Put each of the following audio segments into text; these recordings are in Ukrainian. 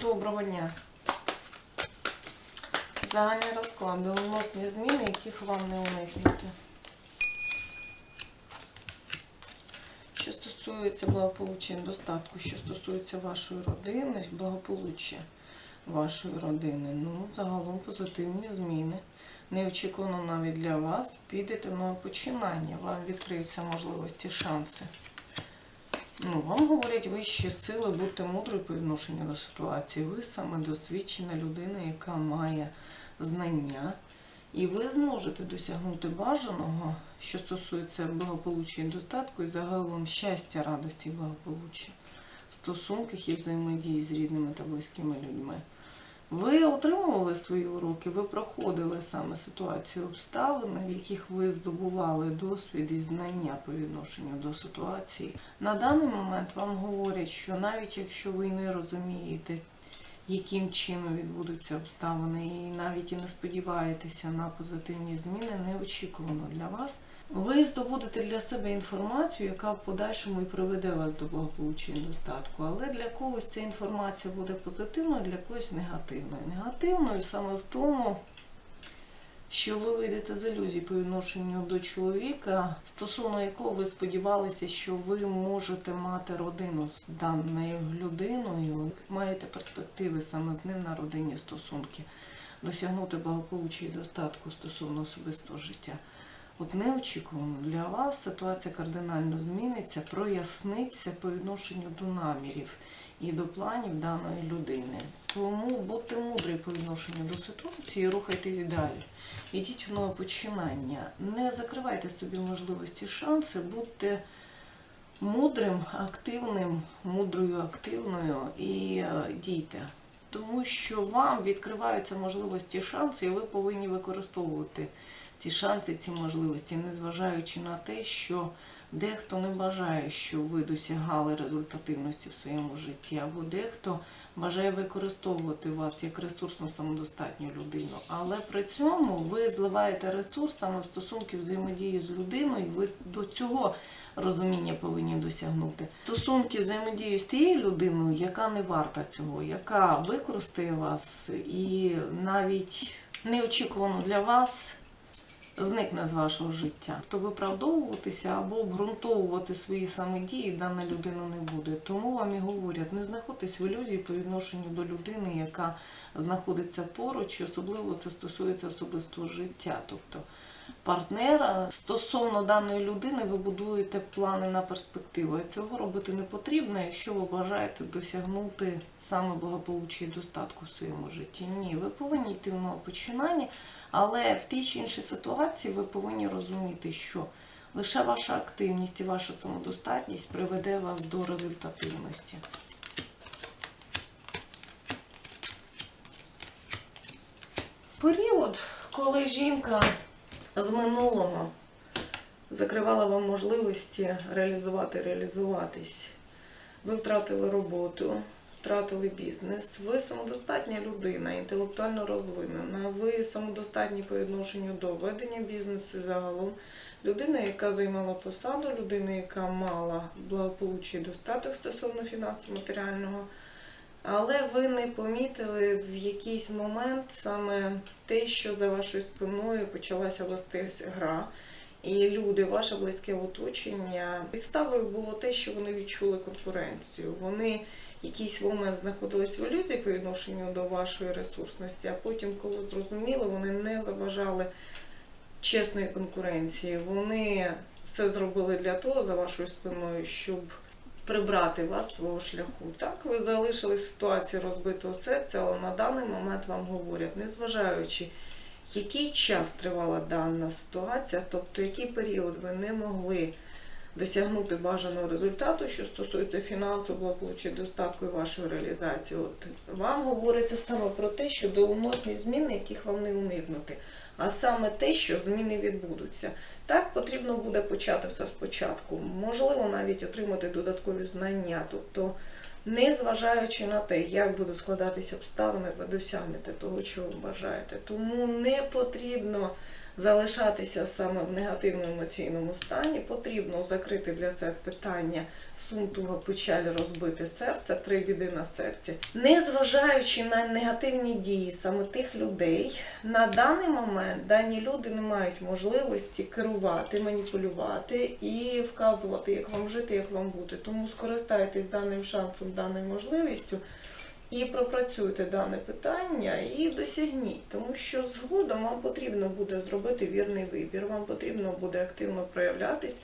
Доброго дня. Загальний розклад, доленосні зміни, яких вам не уникнути. Що стосується благополуччя і достатку, що стосується вашої родини, благополуччя вашої родини, ну, загалом позитивні зміни. Неочікувано навіть для вас підете нове починання, вам відкриються можливості, шанси. Ну, вам говорять вищі сили бути мудрою по відношенню до ситуації. Ви саме досвідчена людина, яка має знання, і ви зможете досягнути бажаного, що стосується благополуччя і достатку, і загалом щастя, радості і благополуччя в стосунках і взаємодії з рідними та близькими людьми. Ви отримували свої уроки, ви проходили саме ситуацію обставини, в яких ви здобували досвід і знання по відношенню до ситуації. На даний момент вам говорять, що навіть якщо ви не розумієте, яким чином відбудуться обставини, і навіть і не сподіваєтеся на позитивні зміни, неочікувано для вас. Ви здобудете для себе інформацію, яка в подальшому і приведе вас до благополуччя і достатку. Але для когось ця інформація буде позитивною, для когось негативною. Негативною саме в тому, що ви вийдете з ілюзій по відношенню до чоловіка, стосовно якого ви сподівалися, що ви можете мати родину з даною людиною, маєте перспективи саме з ним на родинні стосунки, досягнути благополуччя і достатку стосовно особистого життя. От неочікувано для вас ситуація кардинально зміниться, проясниться по відношенню до намірів і до планів даної людини. Тому будьте мудрі по відношенню до ситуації рухайтесь далі. Ідіть в нове починання. Не закривайте собі можливості, шанси, будьте мудрим, активним, мудрою, активною і е, дійте. Тому що вам відкриваються можливості, шанси, і ви повинні використовувати ці шанси, ці можливості, незважаючи на те, що дехто не бажає, щоб ви досягали результативності в своєму житті, або дехто бажає використовувати вас як ресурсну самодостатню людину. Але при цьому ви зливаєте ресурс саме в стосунки взаємодії з людиною, ви до цього розуміння повинні досягнути. Стосунки взаємодії з тією людиною, яка не варта цього, яка використає вас і навіть неочікувано для вас зникне з вашого життя. То виправдовуватися або обґрунтовувати свої саме дії дана людина не буде. Тому вам і говорять, не знаходьтесь в ілюзії по відношенню до людини, яка знаходиться поруч, особливо це стосується особистого життя. Тобто партнера стосовно даної людини ви будуєте плани на перспективу. Цього робити не потрібно, якщо ви бажаєте досягнути саме благополуччя і достатку в своєму житті. Ні, ви повинні йти в нове починання, але в тій чи іншій ситуації ви повинні розуміти, що лише ваша активність і ваша самодостатність приведе вас до результативності. Період, коли жінка з минулого закривала вам можливості реалізувати, реалізуватись. Ви втратили роботу, втратили бізнес. Ви самодостатня людина, інтелектуально розвинена. Ви самодостатні по відношенню до ведення бізнесу загалом. Людина, яка займала посаду, людина, яка мала благополуччя і достаток стосовно фінансово матеріального. Але ви не помітили в якийсь момент саме те, що за вашою спиною почалася вестись гра. І люди, ваше близьке оточення, підставою було те, що вони відчули конкуренцію. Вони якийсь момент знаходились в ілюзії по відношенню до вашої ресурсності, а потім, коли зрозуміли, вони не заважали чесної конкуренції. Вони все зробили для того за вашою спиною, щоб прибрати вас свого шляху. Так, ви залишили в ситуації розбитого серця, але на даний момент вам говорять, незважаючи, який час тривала дана ситуація, тобто який період ви не могли досягнути бажаного результату, що стосується фінансового благополуччя, достатку і вашої реалізації. От вам говориться саме про те, що доленосні зміни, яких вам не уникнути, а саме те, що зміни відбудуться. Так потрібно буде почати все спочатку. Можливо, навіть отримати додаткові знання. Тобто, не зважаючи на те, як будуть складатись обставини, ви досягнете того, чого ви бажаєте. Тому не потрібно залишатися саме в негативному емоційному стані, потрібно закрити для себе питання сум, туга, печаль, розбите серце, три біди на серці. Незважаючи на негативні дії саме тих людей, на даний момент дані люди не мають можливості керувати, маніпулювати і вказувати, як вам жити, як вам бути. Тому скористайтесь даним шансом, даною можливістю і пропрацюйте дане питання і досягніть, тому що згодом вам потрібно буде зробити вірний вибір, вам потрібно буде активно проявлятись,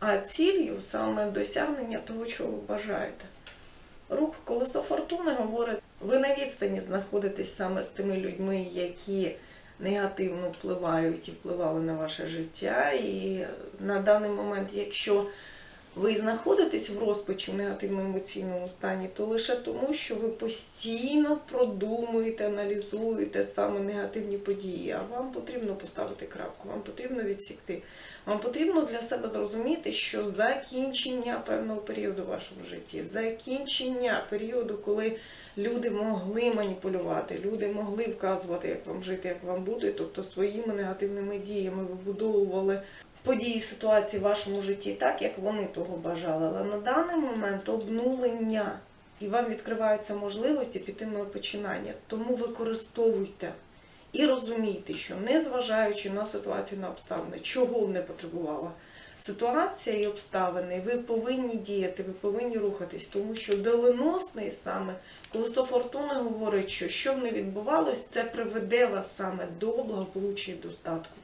а ціллю саме досягнення того, чого ви бажаєте. Рух колесо фортуни говорить, ви на відстані знаходитесь саме з тими людьми, які негативно впливають і впливали на ваше життя. І на даний момент, якщо ви знаходитесь в розпачі в негативному емоційному стані, то лише тому, що ви постійно продумуєте, аналізуєте саме негативні події. А вам потрібно поставити крапку, вам потрібно відсікти. Вам потрібно для себе зрозуміти, що закінчення певного періоду в вашому житті, закінчення періоду, коли люди могли маніпулювати, люди могли вказувати, як вам жити, як вам бути, тобто своїми негативними діями вибудовували події, ситуації в вашому житті так, як вони того бажали. Але на даний момент обнулення і вам відкриваються можливості піти на починання. Тому використовуйте і розумійте, що незважаючи на ситуацію, на обставини, чого не потребувала ситуація і обставини, ви повинні діяти, ви повинні рухатись, тому що доленосний саме колесо фортуни говорить, що що б не відбувалось, це приведе вас саме до благополуччя і достатку.